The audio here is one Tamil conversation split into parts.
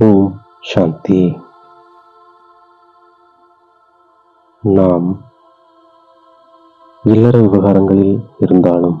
ஓம் சாந்தி. நாம் இல்லற விவகாரங்களில் இருந்தாலும்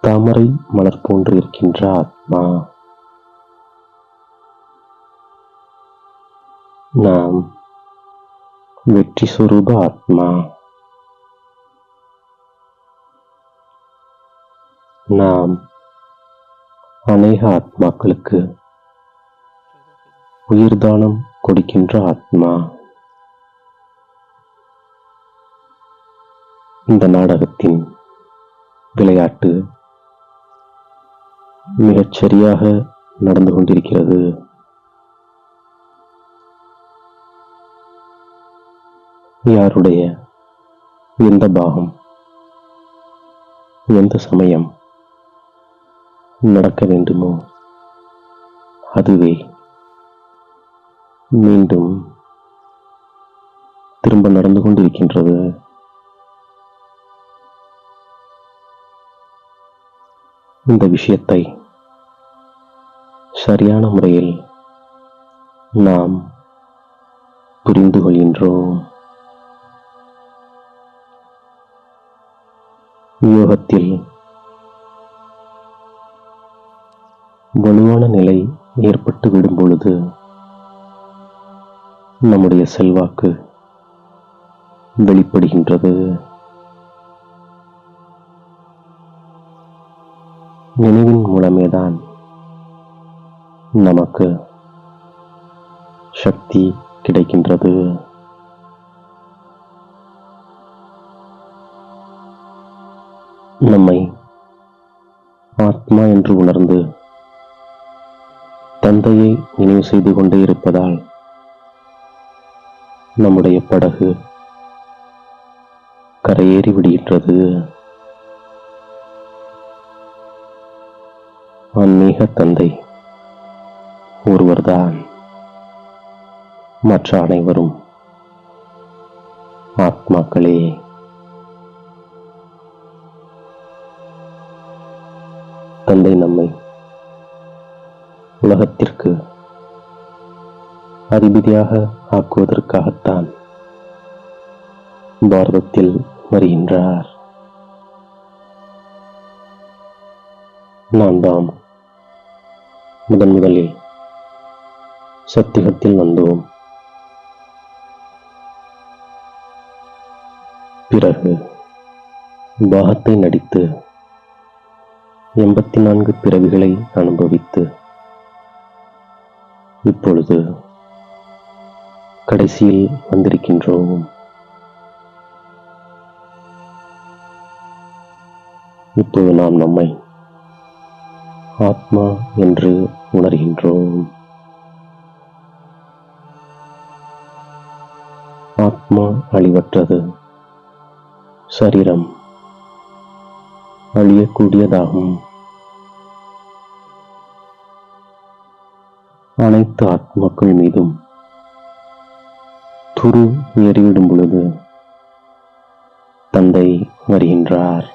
தாமரை மலர் போன்று இருக்கின்ற ஆத்மா நாம் வெற்றி சுரூப ஆத்மா. நாம் அநேக ஆத்மாக்களுக்கு உயிர்தானம் கொடுக்கின்ற ஆத்மா. இந்த நாடகத்தின் விளையாட்டு மிகச் சரியாக நடந்து கொண்டிருக்கிறது. யாருடைய எந்த பாகம் எந்த சமயம் நடக்க வேண்டுமோ அதுவே மீண்டும் திரும்ப நடந்து கொண்டிருக்கின்றது. இந்த விஷயத்தை சரியான முறையில் நாம் புரிந்து கொள்கின்றோம். யோகத்தில் வலுவான நிலை ஏற்பட்டு விடும் பொழுது நம்முடைய செல்வாக்கு வெளிப்படுகின்றது. நினைவின் மூலமேதான் நமக்கு சக்தி கிடைக்கின்றது. நம்மை ஆத்மா என்று உணர்ந்து தந்தையை நினைவு செய்து கொண்டே இருப்பதால் நம்முடைய படகு கரையேறி விடுகின்றது. ஆன்மீக தந்தை ஒருவர்தான். மற்ற அனைவரும் ஆத்மாக்களே. தந்தை நம்மை உலகத்திற்கு அதிபதியாக ஆக்குவதற்காகத்தான் பாரதத்தில் வருகின்றார். நான் தாம் முதன் முதலில் சத்தியத்தில் வந்தோம். பிறகு பாகத்தை நடித்து எண்பத்தி நான்கு பிறவிகளை அனுபவித்து இப்பொழுது கடைசியில் வந்திருக்கின்றோம். இப்போது நாம் நம்மை ஆத்மா என்று உணர்கின்றோம். ஆத்மா அழிவற்றது. சரீரம் அழியக்கூடியதாகும். அனைத்து ஆத்மாக்கள் மீதும் குரு ஏறிவிடும் பொழுது தந்தை வருகின்றார்.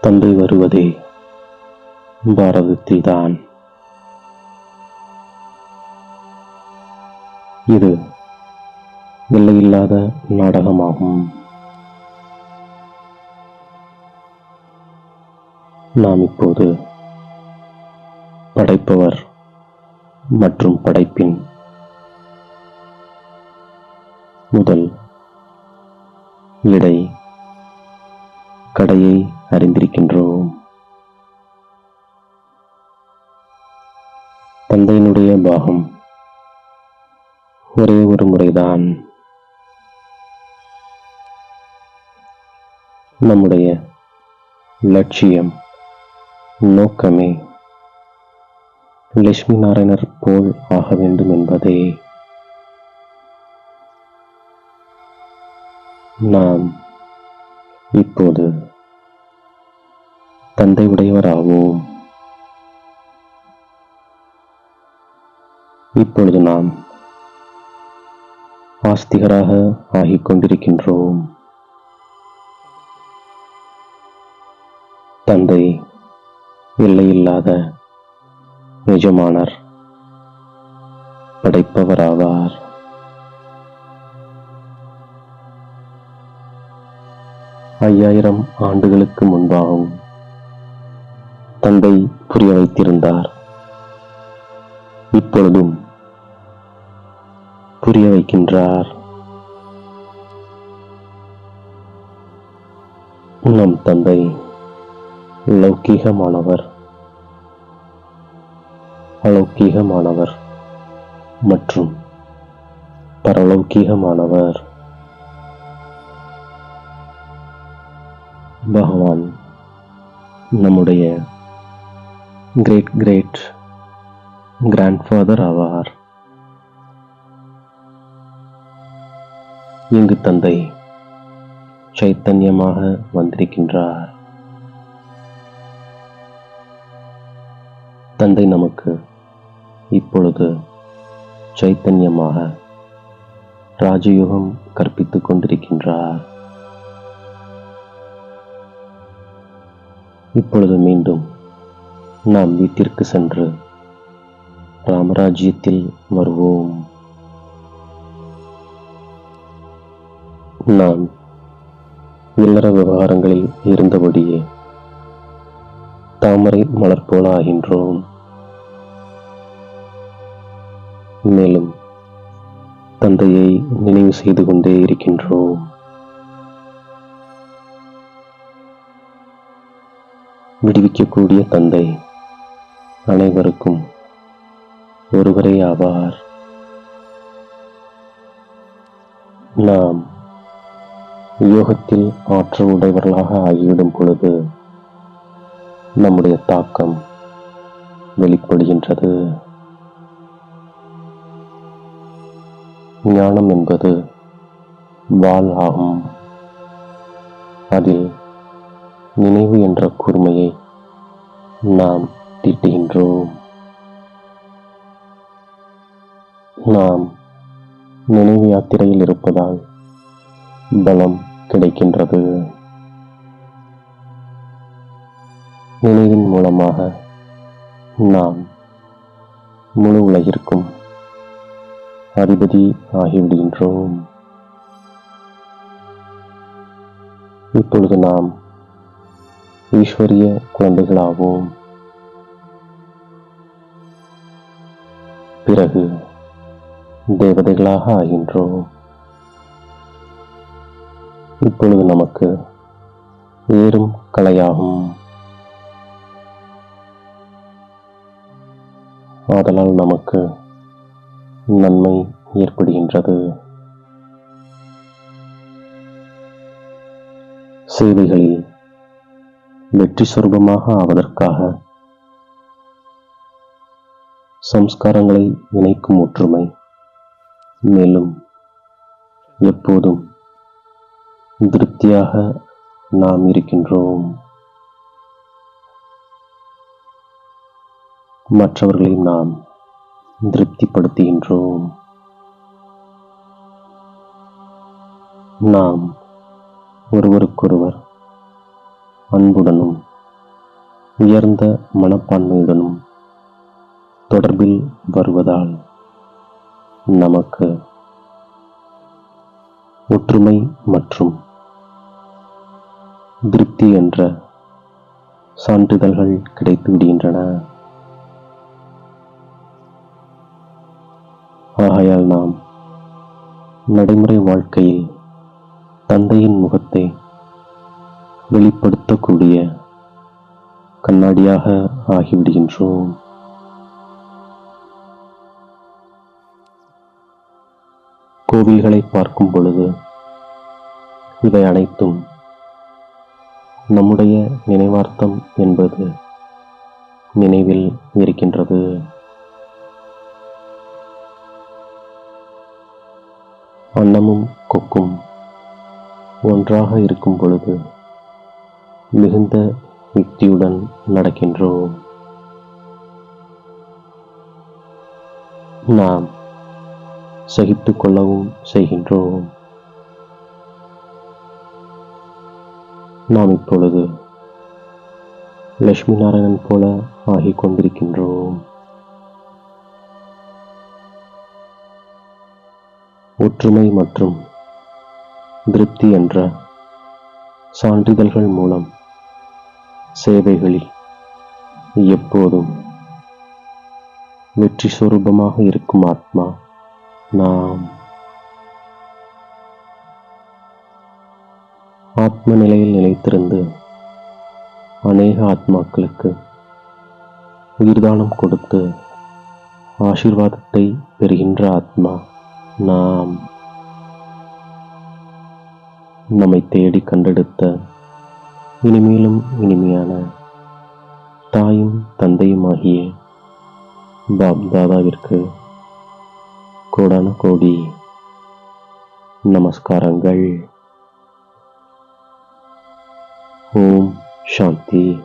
தந்தை வருவதே பாரதத்தில்தான். இது எல்லையில்லாத நாடகமாகும். நாம் இப்போது படைப்பவர் மற்றும் படைப்பின் முதல் இடை கடையை அறிந்திருக்கின்றோம். தந்தையினுடைய பாகம் ஒரே ஒரு முறைதான். நம்முடைய லட்சியம் நோக்கமே லட்சுமி நாராயணர் போல் ஆக வேண்டும் என்பதே நாம் இப்போது தந்தை உடையவராவோம் இப்பொழுது நாம் ஆஸ்திகராக ஆகிக் கொண்டிருக்கின்றோம். தந்தை எல்லையில்லாத எஜமானர் படைப்பவராவார். ஐயாயிரம் ஆண்டுகளுக்கு முன்பாகவும் தந்தை புரிய வைத்திருந்தார். இப்பொழுதும் புரிய வைக்கின்றார். நம் தந்தை லௌகீகமானவர். அலௌகீகமானவர் மற்றும் பரலௌகீகமானவர். பகவான் நம்முடைய கிரேட் கிரேட் கிராண்ட்ஃபாதர் ஆவார். இங்கு தந்தை சைத்தன்யமாக வந்திருக்கின்றார். தந்தை நமக்கு இப்பொழுது சைத்தன்யமாக ராஜயோகம் கற்பித்துக் கொண்டிருக்கின்றார். இப்பொழுது மீண்டும் நாம் வீட்டிற்கு சென்று ராமராஜ்யத்தில் வருவோம். நாம் இல்லற விவகாரங்களில் இருந்தபடியே தாமரை மலர் போல ஆகின்றோம் மேலும் தந்தையை நினைவு செய்து கொண்டே இருக்கின்றோம். விடுவிக்கக்கூடிய தந்தை அனைவருக்கும் ஒருவரே ஆவார். நாம் யோகத்தில் ஆற்றல் உடையவர்களாக ஆகிவிடும் பொழுது நம்முடைய தாக்கம் வெளிப்படுகின்றது. ஞானம் என்பது வாள் ஆகும் அதில் நினைவு என்ற கூர்மையை நாம் தீட்டுகின்றோம். நாம் நினைவு யாத்திரையில் இருப்பதால் பலம் கிடைக்கின்றது. நினைவின் மூலமாக நாம் முழு உலகிற்கும் அதிபதி ஆகிவிடுகின்றோம். இப்பொழுது நாம் ஈஸ்வரிய குழந்தைகளாவோம். பிறகு தேவதைகளாக ஆகின்றோம். இப்பொழுது நமக்கு ஏறும் கலையாகும். ஆதலால் நமக்கு நன்மை ஏற்படுகின்றது. சேவைகளில் வெற்றி சொர்க்கமாக ஆவதற்காக சம்ஸ்காரங்களை இணைக்கும் ஒற்றுமை மேலும் எப்போதும் திருப்தியாக நாம் இருக்கின்றோம். மற்றவர்களை நாம் திருப்திப்படுத்துகின்றோம். நாம் ஒருவருக்கொருவர் அன்புடனும் உயர்ந்த மனப்பான்மையுடனும் தொடர்பில் வருவதால் நமக்கு ஒற்றுமை மற்றும் திருப்தி என்ற சான்றிதழ்கள் கிடைத்து விடுகின்றன ஆகையால் நாம் நடைமுறை வாழ்க்கையில் தந்தையின் முகத்தை வெளிப்படுத்தக்கூடிய கண்ணாடியாக ஆகிவிடுகின்றோம். கோவில்களை பார்க்கும் பொழுது இவை அனைத்தும் நம்முடைய நினைவார்த்தம் என்பது நினைவில் இருக்கின்றது. அன்னமும் கொக்கும் ஒன்றாக இருக்கும் பொழுது மிகுந்த யுக்தியுடன் நடக்கின்றோம். நாம் சகித்து கொள்ளவும் செய்கின்றோம். நாம் இப்பொழுது லட்சுமி நாராயணன் போல ஆகிக் கொண்டிருக்கின்றோம். ஒற்றுமை மற்றும் திருப்தி என்ற சான்றிதழ்கள் மூலம் சேவைகளில் எப்போதும் வெற்றி சுரூபமாக இருக்கும் ஆத்மா நாம். ஆத்ம நிலையில் நிலைத்திருந்து அநேக ஆத்மாக்களுக்கு உயிர்தானம் கொடுத்து ஆசீர்வாதத்தை பெறுகின்ற ஆத்மா நாம் நம்மை தேடி கண்டெடுத்த இனிமேலும் இனிமையான தாயும் தந்தையுமாகிய பாப் தாதாவிற்கு கோடான கோடி நமஸ்காரங்கள். ஓம் சாந்தி.